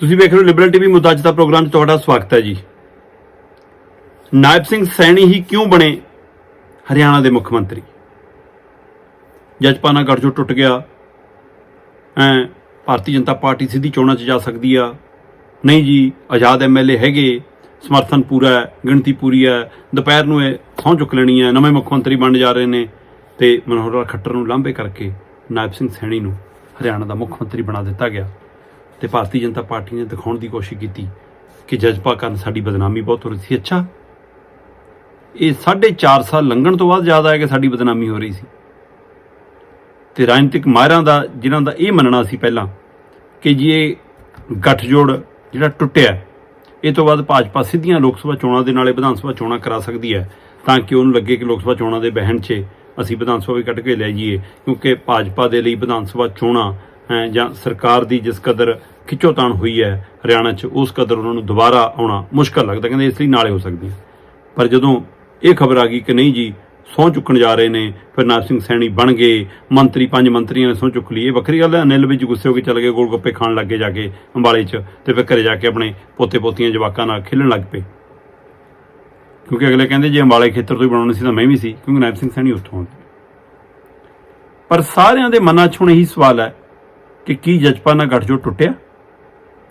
ਤੁਸੀਂ ਵੇਖ ਰਹੇ ਹੋ ਲਿਬਰਲ ਟੀਵੀ ਮੁੱਦਾ ਅੱਜ ਦਾ ਪ੍ਰੋਗਰਾਮ 'ਚ ਤੁਹਾਡਾ ਸਵਾਗਤ ਹੈ ਜੀ। ਨਾਇਬ ਸਿੰਘ ਸੈਣੀ ਹੀ ਕਿਉਂ ਬਣੇ ਹਰਿਆਣਾ ਦੇ ਮੁੱਖ ਮੰਤਰੀ? ਜਜਪਾ ਨਾਲ ਗੱਠਜੋੜ ਟੁੱਟ ਗਿਆ। ਐ ਭਾਰਤੀ ਜਨਤਾ ਪਾਰਟੀ ਸਿੱਧੀ ਚੋਣਾਂ 'ਚ ਜਾ ਸਕਦੀ ਆ। ਨਹੀਂ ਜੀ, ਆਜ਼ਾਦ ਐਮਐਲਏ ਹੈਗੇ, ਸਮਰਥਨ ਪੂਰਾ ਹੈ, ਗਿਣਤੀ ਪੂਰੀ ਹੈ, ਦੁਪਹਿਰ ਨੂੰ ਇਹ ਸਹੁੰ ਚੁੱਕ ਲੈਣੀ ਹੈ, ਨਵੇਂ ਮੁੱਖ ਮੰਤਰੀ ਬਣ ਜਾ ਰਹੇ ਨੇ ਤੇ ਮਨੋਹਰ ਲਾਲ ਖੱਟਰ ਨੂੰ ਲਾਂਭੇ ਕਰਕੇ ਨਾਇਬ ਸਿੰਘ ਸੈਣੀ ਨੂੰ ਹਰਿਆਣਾ ਦਾ ਮੁੱਖ ਮੰਤਰੀ ਬਣਾ ਦਿੱਤਾ ਗਿਆ। ਤੇ ਭਾਰਤੀ ਜਨਤਾ ਪਾਰਟੀ ਨੇ ਦਿਖਾਉਣ ਦੀ ਕੋਸ਼ਿਸ਼ ਕੀਤੀ ਕਿ ਜਜ਼ਬਾ ਕਾਰਨ ਸਾਡੀ ਬਦਨਾਮੀ ਬਹੁਤ ਹੋ ਰਹੀ ਸੀ। ਅੱਛਾ ਇਹ 4.5 ਸਾਲ ਲੰਘਣ ਤੋਂ ਬਾਅਦ ਜ਼ਿਆਦਾ ਹੈ ਕਿ ਸਾਡੀ ਬਦਨਾਮੀ ਹੋ ਰਹੀ ਸੀ। ਤੇ ਰਾਜਨੀਤਿਕ ਮਾਹਿਰਾਂ ਦਾ ਜਿਨ੍ਹਾਂ ਦਾ ਇਹ ਮੰਨਣਾ ਸੀ ਪਹਿਲਾਂ ਕਿ ਜੀ ਇਹ ਗੱਠਜੋੜ ਜਿਹੜਾ ਟੁੱਟਿਆ ਇਹ ਤੋਂ ਬਾਅਦ ਭਾਜਪਾ ਸਿੱਧੀਆਂ ਲੋਕ ਸਭਾ ਚੋਣਾਂ ਦੇ ਨਾਲੇ ਵਿਧਾਨ ਸਭਾ ਚੋਣਾਂ ਕਰਾ ਸਕਦੀ ਹੈ ਤਾਂ ਕਿ ਉਹਨੂੰ ਲੱਗੇ ਕਿ ਲੋਕ ਸਭਾ ਚੋਣਾਂ ਦੇ ਬਹਿਣ 'ਚ ਅਸੀਂ ਵਿਧਾਨ ਸਭਾ ਵੀ ਕੱਢ ਕੇ ਲੈ ਜਾਈਏ ਕਿਉਂਕਿ ਭਾਜਪਾ ਦੇ ਲਈ ਵਿਧਾਨ ਸਭਾ ਚੋਣਾਂ ਅਹ, ਜਾਂ ਸਰਕਾਰ ਦੀ ਜਿਸ ਕਦਰ ਖਿੱਚੋਤਾਣ ਹੋਈ ਹੈ ਹਰਿਆਣਾ 'ਚ, ਉਸ ਕਦਰ ਉਹਨਾਂ ਨੂੰ ਦੁਬਾਰਾ ਆਉਣਾ ਮੁਸ਼ਕਲ ਲੱਗਦਾ, ਕਹਿੰਦੇ ਇਸ ਲਈ ਨਾਲੇ ਹੋ ਸਕਦੀ ਪਰ ਜਦੋਂ ਇਹ ਖਬਰ ਆ ਗਈ ਕਿ ਨਹੀਂ ਜੀ, ਸਹੁੰ ਚੁੱਕਣ ਜਾ ਰਹੇ ਨੇ, ਫਿਰ ਨਾਬ ਸਿੰਘ ਸੈਣੀ ਬਣ ਗਏ, ਮੰਤਰੀ, ਪੰਜ ਮੰਤਰੀਆਂ ਨੇ ਸਹੁੰ ਚੁੱਕ ਲਈ। ਇਹ ਵੱਖਰੀ ਗੱਲ ਹੈ, ਅਨਿਲ ਵਿੱਚ ਗੁੱਸੇ ਹੋ ਕੇ ਚਲੇ ਗਏ ਗੋਲ ਗੱਪੇ ਖਾਣ ਲੱਗੇ ਜਾ ਕੇ ਅੰਬਾਲੇ 'ਚ ਤੇ ਫਿਰ ਘਰੇ ਜਾ ਕੇ ਆਪਣੇ ਪੋਤੇ ਪੋਤੀਆਂ ਜਵਾਕਾਂ ਨਾਲ ਖੇਲਣ ਲੱਗ ਪਏ। ਕਿਉਂਕਿ ਅਗਲੇ ਕਹਿੰਦੇ ਜੇ ਅੰਬਾਲੇ ਖੇਤਰ ਤੋਂ ਹੀ ਬਣਾਉਣੀ ਸੀ ਤਾਂ ਮੈਂ ਵੀ ਸੀ, ਕਿਉਂਕਿ ਨਾਇਬ ਸਿੰਘ ਸੈਣੀ ਉੱਥੋਂ ਆਉਂਦੇ। ਪਰ ਸਾਰਿਆਂ ਦੇ ਮਨਾਂ 'ਚ ਹੁਣ ਇਹੀ ਸਵਾਲ ਹੈ ਕਿ ਕੀ ਜਜਪਾ ਨਾਲ ਗੱਠਜੋੜ ਟੁੱਟਿਆ?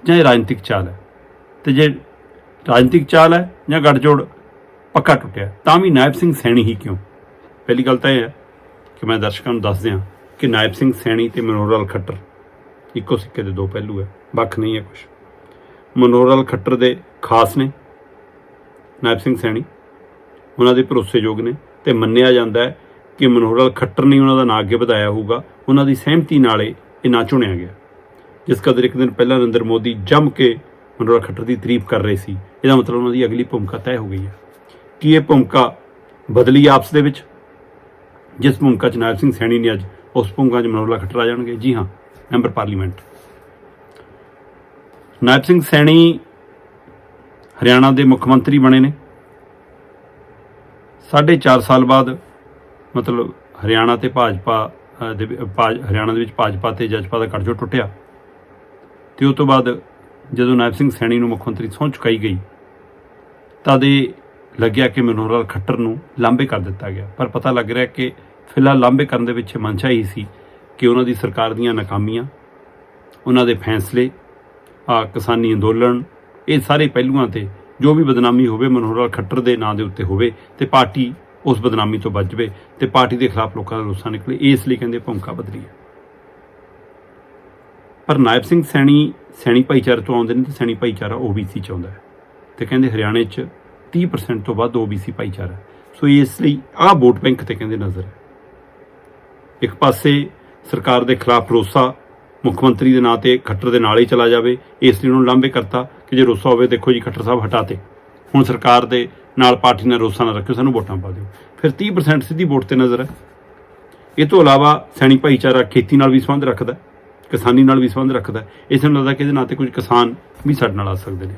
ਜਾਂ ਇਹ ਰਾਜਨੀਤਿਕ ਚਾਲ ਹੈ? ਤੇ ਜੇ ਰਾਜਨੀਤਿਕ ਚਾਲ ਹੈ ਜਾਂ ਗੱਠਜੋੜ ਪੱਕਾ ਟੁੱਟਿਆ, ਤਾਂ ਵੀ ਨਾਇਬ ਸਿੰਘ ਸੈਣੀ ਹੀ ਕਿਉਂ? ਪਹਿਲੀ ਗੱਲ ਤਾਂ ਇਹ ਹੈ ਕਿ ਮੈਂ ਦਰਸ਼ਕਾਂ ਨੂੰ ਦੱਸ ਦਿਆਂ ਕਿ ਨਾਇਬ ਸਿੰਘ ਸੈਣੀ ਤੇ ਮਨੋਹਰ ਲਾਲ ਖੱਟਰ ਇੱਕੋ ਸਿੱਕੇ ਦੇ ਦੋ ਪਹਿਲੂ ਹੈ, ਵੱਖ ਨਹੀਂ ਹੈ ਕੁਝ ਮਨੋਹਰ ਲਾਲ ਖੱਟਰ ਦੇ ਖਾਸ ਨੇ ਨਾਇਬ ਸਿੰਘ ਸੈਣੀ। ਉਹਨਾਂ ਦੇ ਭਰੋਸੇਯੋਗ ਨੇ ਤੇ ਮੰਨਿਆ ਜਾਂਦਾ ਹੈ ਕਿ ਮਨੋਹਰ ਲਾਲ ਖੱਟਰ ਨੇ ਉਹਨਾਂ ਦਾ ਨਾਂ ਅੱਗੇ ਵਧਾਇਆ ਹੋਊਗਾ। ਉਹਨਾਂ ਦੀ ਸਹਿਮਤੀ ਨਾਲ ਇਹ ਇਹ ਨਾਂ ਚੁਣਿਆ ਗਿਆ। ਜਿਸ ਕਦਰ ਇੱਕ ਦਿਨ ਪਹਿਲਾਂ ਨਰਿੰਦਰ ਮੋਦੀ ਜੰਮ ਕੇ ਮਨੋਹਰ ਖੱਟਰ ਦੀ ਤਾਰੀਫ ਕਰ ਰਹੇ ਸੀ, ਇਹਦਾ ਮਤਲਬ ਉਹਨਾਂ ਦੀ ਅਗਲੀ ਭੂਮਿਕਾ ਤੈਅ ਹੋ ਗਈ ਹੈ। ਕੀ ਇਹ ਭੂਮਿਕਾ ਬਦਲੀ ਆਪਸ ਦੇ ਵਿੱਚ? ਜਿਸ ਭੂਮਿਕਾ 'ਚ ਨਾਇਬ ਸਿੰਘ ਸੈਣੀ ਨੇ ਅੱਜ ਉਸ ਭੂਮਿਕਾ 'ਚ ਮਨੋਹਰ ਖੱਟਰ ਆ ਜਾਣਗੇ? ਜੀ ਹਾਂ, ਮੈਂਬਰ ਪਾਰਲੀਮੈਂਟ। ਨਾਇਬ ਸਿੰਘ ਸੈਣੀ ਹਰਿਆਣਾ ਦੇ ਮੁੱਖ ਮੰਤਰੀ ਬਣੇ ਨੇ। ਸਾਢੇ ਚਾਰ ਸਾਲ ਬਾਅਦ ਮਤਲਬ ਹਰਿਆਣਾ ਤੇ ਭਾਜਪਾ ਦੇ ਹਰਿਆਣਾ ਦੇ ਵਿੱਚ ਭਾਜਪਾ ਤੇ ਜਜਪਾ ਦਾ ਗੱਠਜੋੜ ਟੁੱਟਿਆ। ਤੇ ਉਸ ਤੋਂ ਬਾਅਦ ਜਦੋਂ ਨਾਇਬ ਸਿੰਘ ਸੈਣੀ ਨੂੰ ਮੁੱਖ ਮੰਤਰੀ ਸਹੁੰ ਚੁਕਾਈ ਗਈ, ਤਦ ਇਹ ਲੱਗਿਆ ਕਿ ਮਨੋਹਰ ਲਾਲ ਖੱਟਰ ਨੂੰ ਲਾਂਭੇ ਕਰ ਦਿੱਤਾ ਗਿਆ। ਪਰ ਪਤਾ ਲੱਗ ਰਿਹਾ ਕਿ ਫਿਲਹਾਲ ਲਾਂਭੇ ਕਰਨ ਦੇ ਵਿੱਚ ਮਨਸ਼ਾ ਹੀ ਸੀ ਕਿ ਉਹਨਾਂ ਦੀ ਸਰਕਾਰ ਦੀਆਂ ਨਾਕਾਮੀਆਂ, ਉਹਨਾਂ ਦੇ ਫੈਸਲੇ, ਆ ਕਿਸਾਨੀ ਅੰਦੋਲਨ, ਇਹ ਸਾਰੇ ਪਹਿਲੂਆਂ ਤੇ ਜੋ ਵੀ ਬਦਨਾਮੀ ਹੋਵੇ, ਮਨੋਹਰ ਲਾਲ ਖੱਟਰ ਦੇ ਨਾਂ ਦੇ ਉੱਤੇ ਹੋਵੇ ਤੇ ਪਾਰਟੀ ਉਸ ਬਦਨਾਮੀ ਤੋਂ ਬਚਵੇ ਜਾਵੇ ਤੇ ਪਾਰਟੀ ਦੇ ਖਿਲਾਫ ਲੋਕਾਂ ਦਾ ਰੋਸਾ ਨਿਕਲੇ, ਇਸ ਲਈ ਕਹਿੰਦੇ ਭੂਮਿਕਾ ਬਦਲੀ ਹੈ। ਪਰ ਨਾਇਬ ਸਿੰਘ ਸੈਣੀ ਸੈਣੀ ਭਾਈਚਾਰੇ ਤੋਂ ਆਉਂਦੇ ਨੇ ਤੇ ਸੈਣੀ ਭਾਈਚਾਰਾ OBC ਚ ਆਉਂਦਾ ਹੈ। ਤੇ ਕਹਿੰਦੇ ਹਰਿਆਣੇ ਚ 30% ਤੋਂ ਵੱਧ OBC ਭਾਈਚਾਰਾ ਸੋ ਇਸ ਲਈ ਆਹ ਵੋਟ ਬੈਂਕ ਤੇ ਕਹਿੰਦੇ ਨਜ਼ਰ ਹੈ। ਇੱਕ ਪਾਸੇ ਸਰਕਾਰ ਦੇ ਖਿਲਾਫ ਰੋਸਾ, ਮੁੱਖ ਮੰਤਰੀ ਦੇ ਨਾਂ ਤੇ ਖੱਟਰ ਦੇ ਨਾਲ ਹੀ ਚਲਾ ਜਾਵੇ, ਇਸ ਲਈ ਉਹਨੂੰ ਲਾਂਭੇ ਕਰਤਾ ਕਿ ਜੇ ਰੋਸਾ ਹੋਵੇ ਦੇਖੋ ਜੀ ਖੱਟਰ ਸਾਹਿਬ ਹਟਾਤੇ। ਹੁਣ ਸਰਕਾਰ ਦੇ ਨਾਲ ਪਾਰਟੀ ਨਾਲ ਰੋਸਾ ਨਾ ਰੱਖਿਓ, ਸਾਨੂੰ ਵੋਟਾਂ ਪਾ ਦਿਓ। ਫਿਰ 30% ਸਿੱਧੀ ਵੋਟ ਤੇ ਨਜ਼ਰ ਹੈ। ਇਹ ਤੋਂ ਇਲਾਵਾ ਸੈਣੀ ਭਾਈਚਾਰਾ ਖੇਤੀ ਨਾਲ ਵੀ ਸੰਬੰਧ ਰੱਖਦਾ ਕਿਸਾਨੀ ਨਾਲ ਵੀ ਸੰਬੰਧ ਰੱਖਦਾ ਇਸ ਨੂੰ ਲੱਗਦਾ ਕਿ ਇਹਦੇ ਨਾਂ ਤੇ ਕੁਝ ਕਿਸਾਨ ਵੀ ਸਾਡੇ ਨਾਲ ਆ ਸਕਦੇ ਨੇ।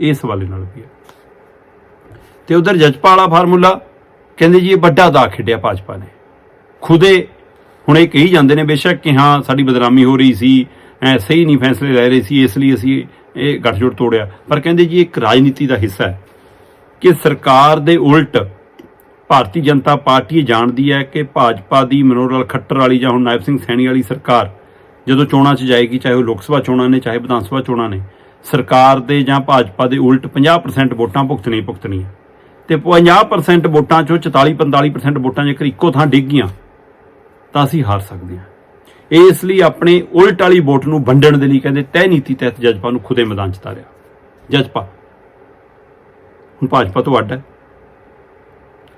ਇਸ ਹਵਾਲੇ ਨਾਲ ਵੀ ਹੈ। ਤੇ ਉਧਰ ਜਜਪਾ ਵਾਲਾ ਫਾਰਮੂਲਾ ਕਹਿੰਦੇ ਜੀ ਇਹ ਵੱਡਾ ਦਾ ਖੇਡਿਆ ਭਾਜਪਾ ਨੇ। ਖੁਦੇ ਹੁਣ ਇਹ ਕਹੀ ਜਾਂਦੇ ਨੇ ਬੇਸ਼ੱਕ ਕਿ ਹਾਂ, ਸਾਡੀ ਬਦਨਾਮੀ ਹੋ ਰਹੀ ਸੀ, ਐ ਸਹੀ ਨਹੀਂ ਫੈਸਲੇ ਲੈ ਰਹੇ ਸੀ, ਇਸ ਲਈ ਅਸੀਂ ਇਹ ਗੱਠਜੋੜ ਤੋੜਿਆ। ਪਰ ਕਹਿੰਦੇ ਜੀ ਇੱਕ ਰਾਜਨੀਤੀ ਦਾ ਹਿੱਸਾ ਹੈ ਕਿ ਸਰਕਾਰ ਦੇ ਉਲਟ ਭਾਰਤੀ ਜਨਤਾ ਪਾਰਟੀ ਇਹ ਜਾਣਦੀ ਹੈ ਕਿ ਭਾਜਪਾ ਦੀ ਮਨੋਹਰ ਲਾਲ ਖੱਟਰ ਵਾਲੀ ਜਾਂ ਹੁਣ ਨਾਇਬ ਸਿੰਘ ਸੈਣੀ ਵਾਲੀ ਸਰਕਾਰ ਜਦੋਂ ਚੋਣਾਂ 'ਚ ਜਾਏਗੀ, ਚਾਹੇ ਉਹ ਲੋਕ ਸਭਾ ਚੋਣਾਂ ਨੇ, ਚਾਹੇ ਵਿਧਾਨ ਸਭਾ ਚੋਣਾਂ ਨੇ, ਸਰਕਾਰ ਦੇ ਜਾਂ ਭਾਜਪਾ ਦੇ ਉਲਟ 50% ਵੋਟਾਂ ਭੁਗਤਣੀ ਭੁਗਤਣੀਆਂ। ਤੇ 50% ਵੋਟਾਂ 'ਚੋਂ 44 45% ਵੋਟਾਂ ਜੇਕਰ ਇੱਕੋ ਥਾਂ ਡਿੱਗ ਗਈਆਂ, ਤਾਂ ਅਸੀਂ ਹਾਰ ਸਕਦੇ ਹਾਂ। ਇਸ ਲਈ ਆਪਣੇ ਉਲਟ ਵਾਲੀ ਵੋਟ ਨੂੰ ਵੰਡਣ ਦੇ ਲਈ ਕਹਿੰਦੇ ਤੈਅ ਨੀਤੀ ਤਹਿਤ ਜਜਪਾ ਨੂੰ ਖੁਦੇ ਮੈਦਾਨ 'ਚ ਤਾਰਿਆ। ਜਜਪਾ ਹੁਣ ਭਾਜਪਾ ਤੋਂ ਅੱਡ ਹੈ।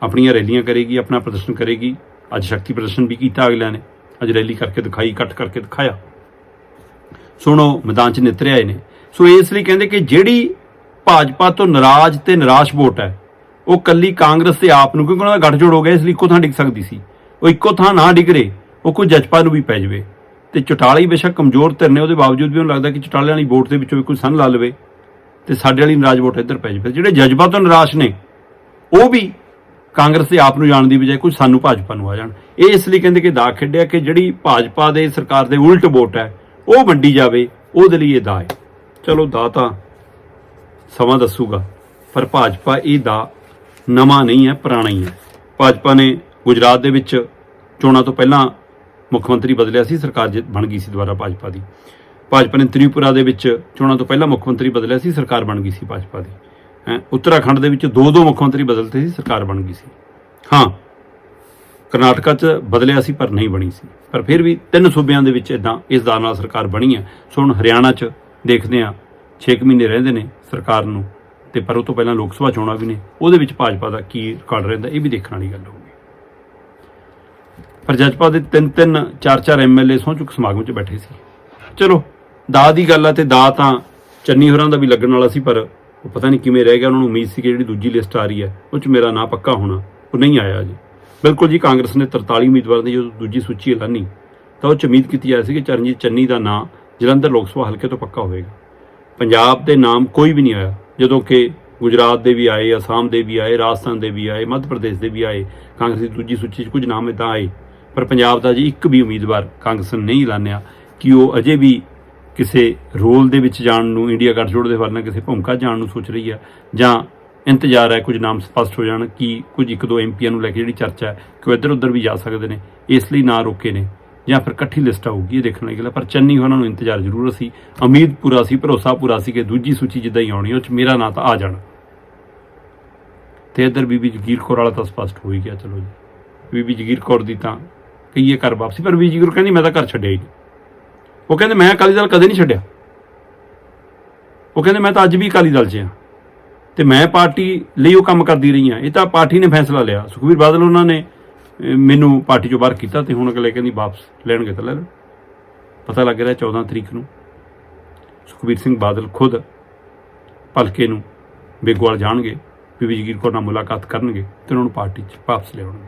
ਆਪਣੀਆਂ ਰੈਲੀਆਂ ਕਰੇਗੀ, ਆਪਣਾ ਪ੍ਰਦਰਸ਼ਨ ਕਰੇਗੀ। ਅੱਜ ਸ਼ਕਤੀ ਪ੍ਰਦਰਸ਼ਨ ਵੀ ਕੀਤਾ ਅਗਲਿਆਂ ਨੇ। ਅੱਜ ਰੈਲੀ ਕਰਕੇ ਦਿਖਾਈ, ਇਕੱਠ ਕਰਕੇ ਦਿਖਾਇਆ। ਸੁਣੋ, ਮੈਦਾਨ 'ਚ ਨਿਤਰੇ ਆਏ ਨੇ। ਸੋ ਇਸ ਲਈ ਕਹਿੰਦੇ ਕਿ ਜਿਹੜੀ ਭਾਜਪਾ ਤੋਂ ਨਾਰਾਜ਼ ਤੇ ਨਿਰਾਸ਼ ਵੋਟ ਹੈ, ਉਹ ਕੱਲੀ ਕਾਂਗਰਸ ਤੇ ਆਪ ਨੂੰ, ਕਿਉਂਕਿ ਉਹਨਾਂ ਦਾ ਗੱਠਜੋੜ ਹੋ ਗਿਆ, ਇਸ ਲਈ ਇੱਕੋ ਥਾਂ ਡਿੱਗ ਸਕਦੀ ਸੀ। ਉਹ ਇੱਕੋ ਥਾਂ ਨਾ ਡਿੱਗ ਰਹੇ, ਉਹ ਕੋਈ ਜਜਪਾ ਨੂੰ ਵੀ ਪੈ ਜਾਵੇ। ਤੇ ਚਟਾਲੀ ਬੇਸ਼ੱਕ ਕਮਜ਼ੋਰ ਧਿਰ ਨੇ, ਉਹਦੇ ਬਾਵਜੂਦ ਵੀ ਉਹਨੂੰ ਲੱਗਦਾ ਕਿ ਚਟਾਲੇ ਵਾਲੀ ਵੋਟ ਦੇ ਵਿੱਚੋਂ ਵੀ ਕੋਈ ਸੰਨ ਲਾ ਲਵੇ ਤੇ ਸਾਡੇ ਵਾਲੀ ਨਾਰਾਜ਼ ਵੋਟ ਇੱਧਰ ਪੈ ਜਾਵੇ। ਜਿਹੜੇ ਜਜ਼ਬਾ ਤੋਂ ਨਿਰਾਸ਼ ਨੇ, ਉਹ ਵੀ ਕਾਂਗਰਸ ਦੇ ਆਪ ਨੂੰ ਜਾਣ ਦੀ ਬਜਾਏ ਕੁਝ ਸਾਨੂੰ ਭਾਜਪਾ ਨੂੰ ਆ ਜਾਣ। ਇਹ ਇਸ ਲਈ ਕਹਿੰਦੇ ਕਿ ਦਾ ਖੇਡਿਆ ਕਿ ਜਿਹੜੀ ਭਾਜਪਾ ਦੇ ਸਰਕਾਰ ਦੇ ਉਲਟ ਵੋਟ ਹੈ, ਉਹ ਵੰਡੀ ਜਾਵੇ, ਉਹਦੇ ਲਈ ਇਹ ਦਾ ਹੈ। ਚਲੋ ਦਾ ਤਾਂ ਸਮਾਂ ਦੱਸੂਗਾ, ਪਰ ਭਾਜਪਾ ਇਹ ਦਾ ਨਵਾਂ ਨਹੀਂ ਹੈ, ਪੁਰਾਣਾ ਹੀ ਹੈ। ਭਾਜਪਾ ਨੇ ਗੁਜਰਾਤ ਦੇ ਵਿੱਚ ਚੋਣਾਂ ਤੋਂ ਪਹਿਲਾਂ ਮੁੱਖ ਮੰਤਰੀ ਬਦਲਿਆ ਸੀ, ਸਰਕਾਰ ਜਿ- ਬਣ ਗਈ ਸੀ ਦੁਬਾਰਾ ਭਾਜਪਾ ਦੀ। ਭਾਜਪਾ ਨੇ ਤ੍ਰਿਪੁਰਾ ਦੇ ਵਿੱਚ ਚੋਣਾਂ ਤੋਂ ਪਹਿਲਾਂ ਮੁੱਖ ਮੰਤਰੀ ਬਦਲਿਆ ਸੀ, ਸਰਕਾਰ ਬਣ ਗਈ ਸੀ ਭਾਜਪਾ ਦੀ। ਹੈਂ, ਉੱਤਰਾਖੰਡ ਦੇ ਵਿੱਚ ਦੋ ਦੋ ਮੁੱਖ ਮੰਤਰੀ ਬਦਲਤੇ ਸੀ, ਸਰਕਾਰ ਬਣ ਗਈ ਸੀ। ਹਾਂ ਕਰਨਾਟਕਾ 'ਚ ਬਦਲਿਆ ਸੀ, ਪਰ ਨਹੀਂ ਬਣੀ ਸੀ। ਪਰ ਫਿਰ ਵੀ ਤਿੰਨ ਸੂਬਿਆਂ ਦੇ ਵਿੱਚ ਇਦਾਂ ਇਸ ਦਾ ਨਾਲ ਸਰਕਾਰ ਬਣੀ ਹੈ ਸੋ ਹੁਣ ਹਰਿਆਣਾ 'ਚ ਦੇਖਦੇ ਆ 6 ਮਹੀਨੇ ਰਹਿੰਦੇ ਨੇ ਸਰਕਾਰ ਨੂੰ, ਤੇ ਪਰ ਉਹ ਤੋਂ ਪਹਿਲਾਂ ਲੋਕ ਸਭਾ ਚੋਣਾਂ ਵੀ ਨੇ। ਉਹਦੇ ਵਿੱਚ ਭਾਜਪਾ ਦਾ ਕੀ ਰਿਕਾਰਡ ਰਹਿੰਦਾ, ਇਹ ਵੀ ਦੇਖਣ ਵਾਲੀ ਗੱਲ ਹੋਊਗੀ। ਪਰ ਜਜਪਾ ਦੇ ਤਿੰਨ ਤਿੰਨ, ਚਾਰ ਚਾਰ ਐਮਐਲਏ ਸਹੁੰ ਚੁੱਕ ਸਮਾਗਮ 'ਚ ਬੈਠੇ ਸੀ। ਚਲੋ, ਦਾ ਦੀ ਗੱਲ ਆ ਤੇ ਦਾ ਤਾਂ ਚੰਨੀ ਹੋਰਾਂ ਦਾ ਵੀ ਲੱਗਣ ਵਾਲਾ ਸੀ, ਪਰ ਉਹ ਪਤਾ ਨਹੀਂ ਕਿਵੇਂ ਰਹਿ ਗਿਆ। ਉਹਨਾਂ ਨੂੰ ਉਮੀਦ ਸੀ ਕਿ ਜਿਹੜੀ ਦੂਜੀ ਲਿਸਟ ਆ ਰਹੀ ਹੈ, ਉਹ 'ਚ ਮੇਰਾ ਨਾਂ ਪੱਕਾ ਹੋਣਾ, ਉਹ ਨਹੀਂ ਆਇਆ ਜੀ ਬਿਲਕੁਲ ਜੀ, ਕਾਂਗਰਸ ਨੇ 43 ਉਮੀਦਵਾਰਾਂ ਦੀ ਜਦੋਂ ਦੂਜੀ ਸੂਚੀ ਐਲਾਨੀ, ਤਾਂ ਉਹ 'ਚ ਉਮੀਦ ਕੀਤੀ ਜਾ ਰਹੀ ਸੀ ਕਿ ਚਰਨਜੀਤ ਚੰਨੀ ਦਾ ਨਾਂ ਜਲੰਧਰ ਲੋਕ ਸਭਾ ਹਲਕੇ ਤੋਂ ਪੱਕਾ ਹੋਵੇਗਾ। ਪੰਜਾਬ ਦੇ ਨਾਮ ਕੋਈ ਵੀ ਨਹੀਂ ਆਇਆ, ਜਦੋਂ ਕਿ ਗੁਜਰਾਤ ਦੇ ਵੀ ਆਏ, ਅਸਾਮ ਦੇ ਵੀ ਆਏ, ਰਾਜਸਥਾਨ ਦੇ ਵੀ ਆਏ, ਮੱਧ ਪ੍ਰਦੇਸ਼ ਦੇ ਵੀ ਆਏ, ਕਾਂਗਰਸ ਦੀ ਦੂਜੀ ਸੂਚੀ 'ਚ ਕੁਝ ਨਾਮ ਇਦਾਂ ਆਏ, ਪਰ ਪੰਜਾਬ ਦਾ ਜੀ ਇੱਕ ਵੀ ਉਮੀਦਵਾਰ ਕਾਂਗਰਸ ਨੇ ਨਹੀਂ ਐਲਾਨਿਆ ਕਿ ਉਹ ਅਜੇ ਵੀ ਕਿਸੇ ਰੋਲ ਦੇ ਵਿੱਚ ਜਾਣ ਨੂੰ, ਇੰਡੀਆ ਗੱਠਜੋੜ ਦੇ ਵਰਨਾ ਕਿਸੇ ਭੂਮਿਕਾ ਜਾਣ ਨੂੰ ਸੋਚ ਰਹੀ ਹੈ ਜਾਂ ਇੰਤਜ਼ਾਰ ਹੈ ਕੁਝ ਨਾਮ ਸਪਸ਼ਟ ਹੋ ਜਾਣ ਕਿ ਕੁਝ ਇੱਕ ਦੋ ਐਮਪੀਆਂ ਨੂੰ ਲੈ ਕੇ ਜਿਹੜੀ ਚਰਚਾ ਹੈ, ਕਿ ਉਹ ਇੱਧਰ ਉੱਧਰ ਵੀ ਜਾ ਸਕਦੇ ਨੇ, ਇਸ ਲਈ ਨਾ ਰੋਕੇ ਨੇ, ਜਾਂ ਫਿਰ ਇਕੱਠੀ ਲਿਸਟ ਆਊਗੀ, ਇਹ ਦੇਖਣ ਲਈ ਗੱਲ ਹੈ। ਪਰ ਚੰਨੀ ਉਹਨਾਂ ਨੂੰ ਇੰਤਜ਼ਾਰ ਜ਼ਰੂਰ ਸੀ ਉਮੀਦ ਪੂਰਾ ਸੀ ਭਰੋਸਾ ਪੂਰਾ ਸੀ ਕਿ ਦੂਜੀ ਸੂਚੀ ਜਿੱਦਾਂ ਹੀ ਆਉਣੀ ਉਹ 'ਚ ਮੇਰਾ ਨਾਂ ਤਾਂ ਆ ਜਾਣਾ। ਤੇ ਇੱਧਰ ਬੀਬੀ ਜਗੀਰ ਕੌਰ ਵਾਲਾ ਤਾਂ ਸਪਸ਼ਟ ਹੋ ਹੀ ਗਿਆ, ਚਲੋ ਜੀ। ਬੀਬੀ ਜਗੀਰ ਕੌਰ ਦੀ ਤਾਂ ਕਹੀਏ ਘਰ ਵਾਪਸੀ, ਪਰ ਬੀਬੀ ਜਗੀਰ ਕਹਿੰਦੀ ਮੈਂ ਤਾਂ ਘਰ ਛੱਡਿਆ ਹੀ ਨਹੀਂ। ਉਹ ਕਹਿੰਦੇ ਮੈਂ ਅਕਾਲੀ ਦਲ ਕਦੇ ਨਹੀਂ ਛੱਡਿਆ। ਉਹ ਕਹਿੰਦੇ ਮੈਂ ਤਾਂ ਅੱਜ ਵੀ ਅਕਾਲੀ ਦਲ 'ਚ ਆ ਤੇ ਮੈਂ ਪਾਰਟੀ ਲਈ ਉਹ ਕੰਮ ਕਰਦੀ ਰਹੀ ਆ ਇਹ ਤਾਂ ਪਾਰਟੀ ਨੇ ਫੈਸਲਾ ਲਿਆ। ਸੁਖਬੀਰ ਬਾਦਲ ਉਹਨਾਂ ਨੇ ਮੈਨੂੰ ਪਾਰਟੀ ਚੋਂ ਬਾਹਰ ਕੀਤਾ ਤੇ ਹੁਣ ਅਗਲੇ ਕਹਿੰਦੀ ਵਾਪਸ ਲੈਣਗੇ ਤਾਂ ਲੈ ਪਤਾ ਲੱਗ ਰਿਹਾ 14 ਤਰੀਕ ਨੂੰ ਸੁਖਬੀਰ ਸਿੰਘ ਬਾਦਲ ਖੁਦ ਭਲਕੇ ਨੂੰ ਬੇਗਵਾਲ ਜਾਣਗੇ ਬੀਬੀ ਜਗੀਰ ਕੌਰ ਨਾਲ ਮੁਲਾਕਾਤ ਕਰਨਗੇ ਤੇ ਉਹਨਾਂ ਨੂੰ ਪਾਰਟੀ 'ਚ ਵਾਪਸ ਲਿਆਉਣਗੇ।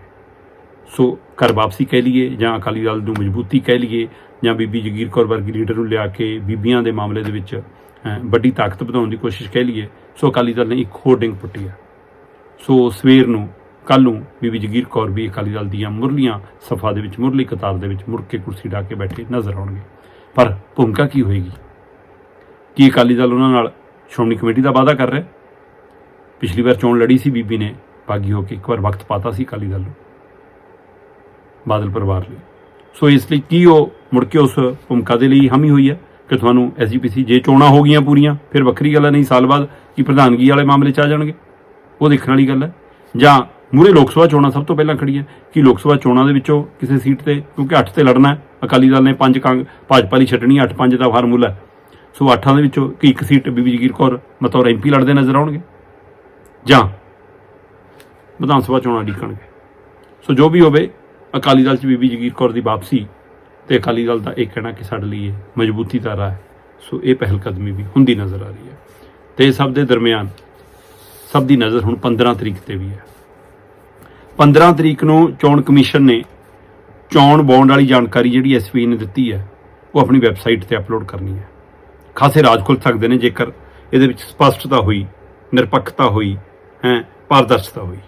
ਸੋ ਘਰ ਵਾਪਸੀ ਕਹਿ ਲਈਏ ਜਾਂ ਅਕਾਲੀ ਦਲ ਨੂੰ ਮਜ਼ਬੂਤੀ ਕਹਿ ਲਈਏ ਜਾਂ ਬੀਬੀ ਜਗੀਰ ਕੌਰ ਵਰਗੀ ਲੀਡਰ ਨੂੰ ਲਿਆ ਕੇ ਬੀਬੀਆਂ ਦੇ ਮਾਮਲੇ ਦੇ ਵਿੱਚ ਵੱਡੀ ਤਾਕਤ ਵਧਾਉਣ ਦੀ ਕੋਸ਼ਿਸ਼ ਕਹਿ ਲਈਏ, ਸੋ ਅਕਾਲੀ ਦਲ ਨੇ ਇੱਕ ਹੋਰਡਿੰਗ ਪੁੱਟੀ ਹੈ ਸੋ ਸਵੇਰ ਨੂੰ ਕੱਲ ਨੂੰ ਬੀਬੀ ਜਗੀਰ ਕੌਰ ਵੀ ਅਕਾਲੀ ਦਲ ਦੀਆਂ ਮੁਰਲੀਆਂ ਸਫਾ ਦੇ ਵਿੱਚ, ਮੁਰਲੀ ਕਤਾਰ ਦੇ ਵਿੱਚ ਮੁੜ ਕੇ ਕੁਰਸੀ ਢਾ ਕੇ ਬੈਠੇ ਨਜ਼ਰ ਆਉਣਗੇ। ਪਰ ਭੂਮਿਕਾ ਕੀ ਹੋਏਗੀ? ਕੀ ਅਕਾਲੀ ਦਲ ਉਹਨਾਂ ਨਾਲ ਸ਼੍ਰੋਮਣੀ ਕਮੇਟੀ ਦਾ ਵਾਅਦਾ ਕਰ ਰਿਹਾ ਪਿਛਲੀ ਵਾਰ ਚੋਣ ਲੜੀ ਸੀ ਬੀਬੀ ਨੇ ਬਾਗੀ ਹੋ ਕੇ ਇੱਕ ਵਾਰ ਵਕਤ ਪਾਤਾ ਸੀ ਅਕਾਲੀ ਦਲ ਨੂੰ। ਬਾਦਲ ਪਰਿਵਾਰ ਲਈ। ਸੋ ਇਸ ਲਈ ਕੀ ਉਹ ਮੁੜ ਕੇ ਉਸ ਭੂਮਿਕਾ ਦੇ ਲਈ ਹਮੀ ਹੋਈ ਹੈ? ਕਿ ਤੁਹਾਨੂੰ ਐਸਜੀਪੀਸੀ ਜੇ ਚੋਣਾਂ ਹੋ ਗਈਆਂ ਪੂਰੀਆਂ, ਫਿਰ ਵੱਖਰੀ ਗੱਲ ਹੈ, ਨਹੀਂ ਸਾਲ ਬਾਅਦ ਕੀ ਪ੍ਰਧਾਨਗੀ ਵਾਲੇ ਮਾਮਲੇ ਚ ਆ ਜਾਣਗੇ? ਉਹ ਦੇਖਣ ਵਾਲੀ ਗੱਲ ਹੈ। ਜਾਂ ਮੂਰੇ ਲੋਕ ਸਭਾ ਚੋਣਾਂ ਸਭ ਤੋਂ ਪਹਿਲਾਂ ਖੜੀਆਂ ਕਿ ਲੋਕ ਸਭਾ ਚੋਣਾਂ ਦੇ ਵਿੱਚੋਂ ਕਿਸੇ ਸੀਟ ਤੇ, ਕਿਉਂਕਿ 8 ਤੇ ਲੜਨਾ ਹੈ, ਅਕਾਲੀ ਦਲ ਨੇ 5 ਕਾਂਗ, ਭਾਜਪਾ ਲਈ ਛੱਡਣੀ 8 5 ਦਾ ਫਾਰਮੂਲਾ ਸੋ 8 ਦੇ ਵਿੱਚੋਂ ਕਿ ਇੱਕ ਸੀਟ ਬੀਬੀ ਜਗੀਰ ਕੌਰ ਬਤੌਰ ਐਮਪੀ ਲੜਦੇ ਨਜ਼ਰ ਆਉਣਗੇ? ਜਾਂ ਵਿਧਾਨ ਸਭਾ ਚੋਣਾਂ ਡੀਕਣਗੇ ਸੋ ਜੋ ਵੀ ਹੋਵੇ, ਅਕਾਲੀ ਦਲ ਚ ਬੀਬੀ ਜਗੀਰ ਕੌਰ ਦੀ ਵਾਪਸੀ ਤੇ ਅਕਾਲੀ ਦਲ ਦਾ ਇਹ ਕਹਿਣਾ ਕਿ ਸਾਡੇ ਲਈ ਇਹ ਮਜ਼ਬੂਤੀ ਦਾ ਰਾਹ ਹੈ। ਸੋ ਇਹ ਪਹਿਲ ਕਦਮੀ ਵੀ ਹੁੰਦੀ ਨਜ਼ਰ ਆ ਰਹੀ ਹੈ। ਤੇ ਸਭ ਦੇ ਦਰਮਿਆਨ ਸਭ ਦੀ ਨਜ਼ਰ ਹੁਣ 15 ਤਰੀਕ ਤੇ ਵੀ ਹੈ। 15 ਤਰੀਕ ਨੂੰ ਚੋਣ ਕਮਿਸ਼ਨ ਨੇ ਚੋਣ ਬੌਂਡ ਵਾਲੀ ਜਾਣਕਾਰੀ ਜਿਹੜੀ ਐਸਪੀ ਨੇ ਦਿੱਤੀ ਹੈ, ਉਹ ਆਪਣੀ ਵੈਬਸਾਈਟ ਤੇ ਅਪਲੋਡ ਕਰਨੀ ਹੈ। ਖਾਸੇ ਰਾਜ ਖੁੱਲ ਸਕਦੇ ਨੇ, ਜੇਕਰ ਇਹਦੇ ਵਿੱਚ ਸਪਸ਼ਟਤਾ ਹੋਈ, ਨਿਰਪੱਖਤਾ ਹੋਈ, ਹੈ, ਪਾਰਦਰਸ਼ਤਾ ਹੋਈ।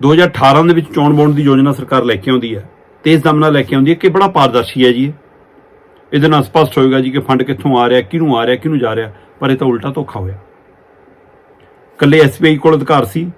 2018 ਦੇ ਵਿੱਚ ਚੋਣ ਬੌਂਡ ਦੀ ਯੋਜਨਾ ਸਰਕਾਰ ਲੈ ਕੇ ਆਉਂਦੀ ਹੈ। ਤੇਜ਼ ਦਮ ਨਾਲ ਲੈ ਕੇ ਆਉਂਦੀ ਹੈ ਕਿ ਬੜਾ ਪਾਰਦਰਸ਼ੀ ਹੈ ਜੀ ਇਹਦੇ ਨਾਲ ਸਪਸ਼ਟ ਹੋਏਗਾ ਜੀ ਕਿ ਫੰਡ ਕਿੱਥੋਂ ਆ ਰਿਹਾ, ਕਿਹਨੂੰ ਆ ਰਿਹਾ, ਕਿਹਨੂੰ ਜਾ ਰਿਹਾ, ਪਰ ਇਹ ਤਾਂ ਉਲਟਾ ਧੋਖਾ ਹੋਇਆ। ਕੱਲੇ ਐਸਬੀਆਈ ਕੋਲ ਅਧਿਕਾਰ ਸੀ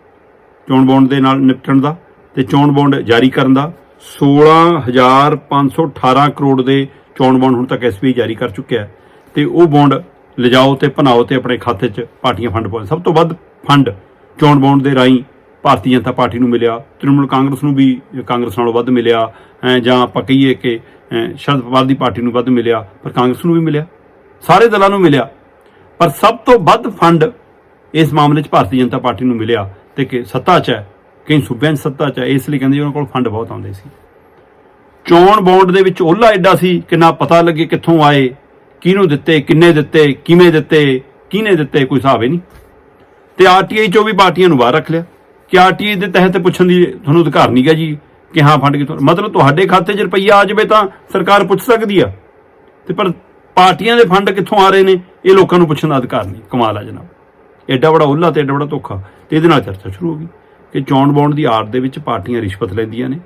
ਚੋਣ ਬੌਂਡ ਦੇ ਨਾਲ ਨਿਪਟਣ ਦਾ ਤੇ ਚੋਣ ਬੌਂਡ ਜਾਰੀ ਕਰਨ ਦਾ। 16518 ਕਰੋੜ ਦੇ ਚੋਣ ਬੌਂਡ ਹੁਣ ਤੱਕ ਐਸਬੀਆਈ ਜਾਰੀ ਕਰ ਚੁੱਕਿਆ ਹੈ ਤੇ ਉਹ ਬੌਂਡ ਲਿਜਾਓ ਤੇ ਭਨਾਓ ਤੇ ਆਪਣੇ ਖਾਤੇ 'ਚ ਪਾਰਟੀਆਂ ਫੰਡ ਪਾਉਣ ਸਭ ਤੋਂ ਵੱਧ ਫੰਡ ਚੋਣ ਬੌਂਡ ਦੇ ਰਾਹੀਂ ਭਾਰਤੀ ਜਨਤਾ ਪਾਰਟੀ ਨੂੰ ਮਿਲਿਆ, ਤ੍ਰਿਣਮੂਲ ਕਾਂਗਰਸ ਨੂੰ ਵੀ ਕਾਂਗਰਸ ਨਾਲੋਂ ਵੱਧ ਮਿਲਿਆ ਜਾਂ ਆਪਾਂ ਕਹੀਏ ਕਿ ਅਹ ਦੀ ਪਾਰਟੀ ਨੂੰ ਵੱਧ ਮਿਲਿਆ, ਪਰ ਕਾਂਗਰਸ ਨੂੰ ਵੀ ਮਿਲਿਆ, ਸਾਰੇ ਦਲਾਂ ਨੂੰ ਮਿਲਿਆ। ਪਰ ਸਭ ਤੋਂ ਵੱਧ ਫੰਡ ਇਸ ਮਾਮਲੇ 'ਚ ਭਾਰਤੀ ਜਨਤਾ ਪਾਰਟੀ ਨੂੰ ਮਿਲਿਆ ਤੇ ਕਿ ਸੱਤਾ 'ਚ ਹੈ, ਕਈ ਸੂਬਿਆਂ 'ਚ ਸੱਤਾ 'ਚ ਹੈ, ਇਸ ਲਈ ਕਹਿੰਦੇ ਉਹਨਾਂ ਕੋਲ ਫੰਡ ਬਹੁਤ ਆਉਂਦੇ ਸੀ। ਚੋਣ ਬੌਂਡ ਦੇ ਵਿੱਚ ਉਹਲਾ ਐਡਾ ਸੀ ਕਿ ਨਾ ਪਤਾ ਲੱਗੇ ਕਿੱਥੋਂ ਆਏ, ਕਿਹਨੂੰ ਦਿੱਤੇ, ਕਿੰਨੇ ਦਿੱਤੇ, ਕਿਵੇਂ ਦਿੱਤੇ, ਕਿਹਨੇ ਦਿੱਤੇ, ਕੋਈ ਹਿਸਾਬ ਹੀ ਨਹੀਂ। ਤੇ ਆਰਟੀਆਈ ਚੋਂ ਵੀ ਪਾਰਟੀਆਂ ਨੂੰ ਬਾਹਰ ਰੱਖ ਲਿਆ। ਕਿ ਆਰਟੀਆਈ ਦੇ ਤਹਿਤ ਪੁੱਛਣ ਦੀ ਤੁਹਾਨੂੰ ਅਧਿਕਾਰ ਨਹੀਂਗਾ ਜੀ? ਕਿ ਹਾਂ, ਫੰਡ ਕਿੱਥੋਂ ਮਤਲਬ ਤੁਹਾਡੇ ਖਾਤੇ 'ਚ ਰੁਪਈਆ ਆ ਜਾਵੇ ਤਾਂ ਸਰਕਾਰ ਪੁੱਛ ਸਕਦੀ ਆ। ਤੇ ਪਰ ਪਾਰਟੀਆਂ ਦੇ ਫੰਡ ਕਿੱਥੋਂ ਆ ਰਹੇ ਨੇ, ਇਹ ਲੋਕਾਂ ਨੂੰ ਪੁੱਛਣ ਦਾ ਅਧਿਕਾਰ ਨਹੀਂ। ਕਮਾਲ ਆ ਜਨਾਬ। ਐਡਾ ਬੜਾ ਉੱਲਾ ਤੇ ਐਡਾ ਬੜਾ ਧੋਖਾ। ਤੇ ਇਹਦੇ ਨਾਲ ਚਰਚਾ ਸ਼ੁਰੂ ਹੋ ਗਈ ਕਿ ਚੋਣ ਬੌਂਡ ਦੀ ਆੜ ਦੇ ਵਿੱਚ ਪਾਰਟੀਆਂ ਰਿਸ਼ਵਤ ਲੈਂਦੀਆਂ ਨੇ।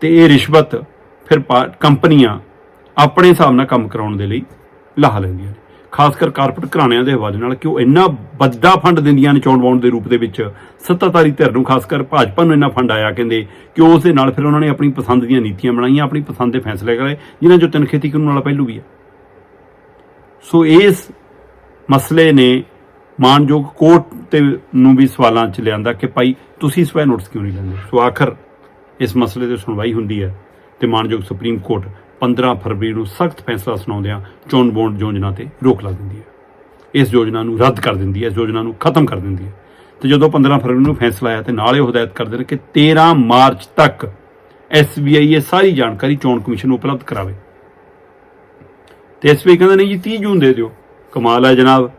ਤੇ ਇਹ ਰਿਸ਼ਵਤ ਫਿਰ ਪਾ- ਕੰਪਨੀਆਂ ਆਪਣੇ ਹਿਸਾਬ ਨਾਲ ਕੰਮ ਕਰਾਉਣ ਦੇ ਲਈ ਲਾਹ ਲੈਂਦੀਆਂ ਨੇ। ਖਾਸ ਕਰ ਕਾਰਪੋਰੇਟ ਘਰਾਣਿਆਂ ਦੇ ਹਵਾਲੇ ਨਾਲ ਕਿ ਉਹ ਇੰਨਾ ਵੱਡਾ ਫੰਡ ਦਿੰਦੀਆਂ ਨੇ ਚੋਣ ਬਾਉਂਡ ਦੇ ਰੂਪ ਦੇ ਵਿੱਚ, ਸੱਤਾਧਾਰੀ ਧਿਰ ਨੂੰ ਖਾਸ ਕਰ ਭਾਜਪਾ ਨੂੰ ਇੰਨਾ ਫੰਡ ਆਇਆ ਕਹਿੰਦੇ ਕਿ ਉਸ ਦੇ ਨਾਲ ਫਿਰ ਉਹਨਾਂ ਨੇ ਆਪਣੀ ਪਸੰਦ ਦੀਆਂ ਨੀਤੀਆਂ ਬਣਾਈਆਂ, ਆਪਣੀ ਪਸੰਦ ਦੇ ਫੈਸਲੇ ਕਰੇ ਜਿਨ੍ਹਾਂ ਚੋਂ ਤਿੰਨ ਖੇਤੀ ਕਾਨੂੰਨ ਵਾਲਾ ਪਹਿਲੂ ਵੀ ਹੈ ਸੋ ਇਸ ਮਸਲੇ ਨੇ ਮਾਨਯੋਗ ਕੋਰਟ ਤੇ ਨੂੰ ਵੀ ਸਵਾਲਾਂ 'ਚ ਲਿਆਂਦਾ ਕਿ ਭਾਈ ਤੁਸੀਂ ਸਵੈ ਨੋਟਿਸ ਕਿਉਂ ਨਹੀਂ ਲੈਂਦੇ? ਸੋ ਆਖਰ ਇਸ ਮਸਲੇ ਤੇ ਸੁਣਵਾਈ ਹੁੰਦੀ ਹੈ ਤੇ ਮਾਨਯੋਗ ਸੁਪਰੀਮ ਕੋਰਟ 15 ਫਰਵਰੀ ਨੂੰ ਸਖਤ ਫੈਸਲਾ ਸੁਣਾਉਂਦਿਆਂ ਚੋਣ ਬੌਂਡ ਯੋਜਨਾ ਤੇ ਰੋਕ ਲਾ ਦਿੰਦੀ ਹੈ। ਇਸ ਯੋਜਨਾ ਨੂੰ ਰੱਦ ਕਰ ਦਿੰਦੀ ਹੈ, ਇਸ ਯੋਜਨਾ ਨੂੰ ਖਤਮ ਕਰ ਦਿੰਦੀ ਹੈ। ਤੇ ਜਦੋਂ 15 ਫਰਵਰੀ ਨੂੰ ਫੈਸਲਾ ਆਇਆ ਤੇ ਨਾਲੇ ਉਹ ਹਦਾਇਤ ਕਰਦੇ ਨੇ ਕਿ 13 ਮਾਰਚ ਤੱਕ SBI ਇਹ ਸਾਰੀ ਜਾਣਕਾਰੀ ਚੋਣ ਕਮਿਸ਼ਨ ਨੂੰ ਉਪਲਬਧ ਕਰਾਵੇ। ਤੇ ਐਸਪੀ ਕਹਿੰਦੇ ਨਹੀਂ ਜੀ 30 ਜੂਨ ਦੇ ਦਿਓ। ਕਮਾਲ ਹੈ ਜਨਾਬ।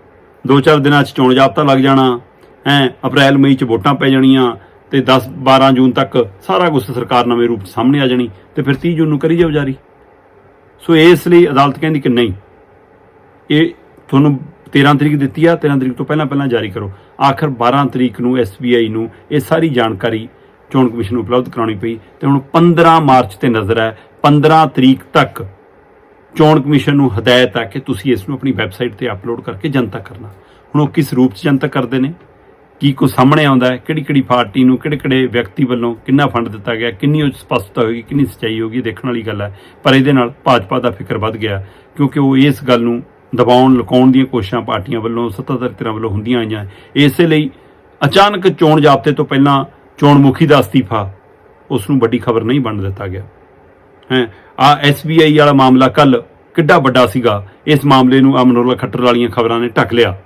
ਦੋ ਚਾਰ ਦਿਨਾਂ 'ਚ ਚੋਣ ਜਾਬਤਾ ਲੱਗ ਜਾਣਾ। ਹੈ, ਅਪ੍ਰੈਲ, ਮਈ 'ਚ ਵੋਟਾਂ ਪੈ ਜਾਣੀਆਂ ਤੇ 10 12 ਜੂਨ ਤੱਕ ਸਾਰਾ ਕੁਝ ਸਰਕਾਰ ਨਵੇਂ ਰੂਪ 'ਚ ਸਾਹਮਣੇ ਆ ਜਾਣੀ। ਤੇ ਫਿਰ 30 ਜੂਨ ਨੂੰ ਕਰੀ ਜਾਓ ਜਾਰੀ। ਸੋ ਇਸ ਲਈ ਅਦਾਲਤ ਕਹਿੰਦੀ ਕਿ ਨਹੀਂ, ਇਹ ਤੁਹਾਨੂੰ 13 ਤਰੀਕ ਦਿੱਤੀ ਆ 13 ਤਰੀਕ ਤੋਂ ਪਹਿਲਾਂ ਪਹਿਲਾਂ ਜਾਰੀ ਕਰੋ। ਆਖਰ 12 ਤਰੀਕ ਨੂੰ SBI ਨੂੰ ਇਹ ਸਾਰੀ ਜਾਣਕਾਰੀ ਚੋਣ ਕਮਿਸ਼ਨ ਨੂੰ ਉਪਲਬਧ ਕਰਾਉਣੀ ਪਈ ਤੇ ਹੁਣ 15 ਮਾਰਚ ਤੇ ਨਜ਼ਰ ਹੈ 15 ਤਰੀਕ ਤੱਕ ਚੋਣ ਕਮਿਸ਼ਨ ਨੂੰ ਹਦਾਇਤ ਹੈ ਕਿ ਤੁਸੀਂ ਇਸ ਨੂੰ ਆਪਣੀ ਵੈਬਸਾਈਟ ਤੇ ਅਪਲੋਡ ਕਰਕੇ ਜਨਤਕ ਕਰਨਾ। ਹੁਣ ਉਹ ਕਿਸ ਰੂਪ 'ਚ ਜਨਤਕ ਕਰਦੇ ਨੇ? ਕੀ ਕੋ ਸਾਹਮਣੇ ਆਉਂਦਾ ਹੈ, ਕਿਹੜੀ ਕਿਹੜੀ ਪਾਰਟੀ ਨੂੰ, ਕਿਹੜੇ ਕਿਹੜੇ ਵਿਅਕਤੀ ਵੱਲੋਂ ਕਿੰਨਾ ਫੰਡ ਦਿੱਤਾ ਗਿਆ, ਕਿੰਨੀ ਉਹ 'ਚ ਸਪਸ਼ਟਤਾ ਹੋਏਗੀ, ਕਿੰਨੀ ਸੱਚਾਈ ਹੋਗੀ ਦੇਖਣ ਵਾਲੀ ਗੱਲ ਹੈ। ਪਰ ਇਹਦੇ ਨਾਲ ਭਾਜਪਾ ਦਾ ਫਿਕਰ ਵੱਧ ਗਿਆ, ਕਿਉਂਕਿ ਉਹ ਇਸ ਗੱਲ ਨੂੰ ਦਬਾਉਣ, ਲੁਕਾਉਣ ਦੀਆਂ ਕੋਸ਼ਿਸ਼ਾਂ ਪਾਰਟੀਆਂ ਵੱਲੋਂ ਸੱਤਾਧਾਰੀ ਧਿਰਾਂ ਵੱਲੋਂ ਹੁੰਦੀਆਂ ਆਈਆਂ। ਇਸੇ ਲਈ ਅਚਾਨਕ ਚੋਣ ਜਾਬਤੇ ਤੋਂ ਪਹਿਲਾਂ ਚੋਣ ਮੁਖੀ ਦਾ ਅਸਤੀਫਾ ਉਸ ਨੂੰ ਵੱਡੀ ਖਬਰ ਨਹੀਂ ਬਣ ਦਿੱਤਾ ਗਿਆ। ਹੈ, ਆ SBI ਵਾਲਾ ਮਾਮਲਾ ਕੱਲ ਕਿੱਡਾ ਵੱਡਾ ਸੀਗਾ। ਇਸ ਮਾਮਲੇ ਨੂੰ ਆ ਮਨੋਰਲਾ ਖੱਟਰ ਵਾਲੀਆਂ ਖਬਰਾਂ ਨੇ ਢੱਕ ਲਿਆ।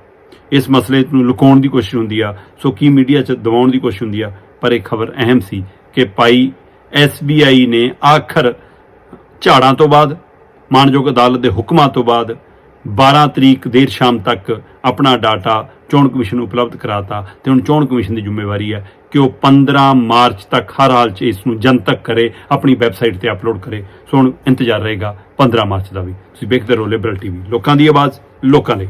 ਇਸ ਮਸਲੇ ਨੂੰ ਲੁਕਾਉਣ ਦੀ ਕੋਸ਼ਿਸ਼ ਹੁੰਦੀ ਆ, ਸੋ ਕੀ ਮੀਡੀਆ 'ਚ ਦਬਾਉਣ ਦੀ ਕੋਸ਼ਿਸ਼ ਹੁੰਦੀ ਆ, ਪਰ ਇਹ ਖਬਰ ਅਹਿਮ ਸੀ ਕਿ ਭਾਈ SBI ਨੇ ਆਖਰ ਝਾੜਾਂ ਤੋਂ ਬਾਅਦ, ਮਾਨਯੋਗ ਅਦਾਲਤ ਦੇ ਹੁਕਮਾਂ ਤੋਂ ਬਾਅਦ 12 ਤਰੀਕ ਦੇਰ ਸ਼ਾਮ ਤੱਕ ਆਪਣਾ ਡਾਟਾ ਚੋਣ ਕਮਿਸ਼ਨ ਨੂੰ ਉਪਲਬਧ ਕਰਾਤਾ ਤੇ ਹੁਣ ਚੋਣ ਕਮਿਸ਼ਨ ਦੀ ਜ਼ਿੰਮੇਵਾਰੀ ਹੈ ਕਿ ਉਹ 15 ਮਾਰਚ ਤੱਕ ਹਰ ਹਾਲ 'ਚ ਇਸ ਨੂੰ ਜਨਤਕ ਕਰੇ, ਆਪਣੀ ਵੈਬਸਾਈਟ ਤੇ ਅਪਲੋਡ ਕਰੇ। ਸੋ ਹੁਣ ਇੰਤਜ਼ਾਰ ਰਹੇਗਾ 15 ਮਾਰਚ ਦਾ ਵੀ। ਤੁਸੀਂ ਵੇਖਦੇ ਰਹੋ ਲਿਬਰਲ ਟੀਵੀ ਲੋਕਾਂ ਦੀ ਆਵਾਜ਼, ਲੋਕਾਂ ਲਈ।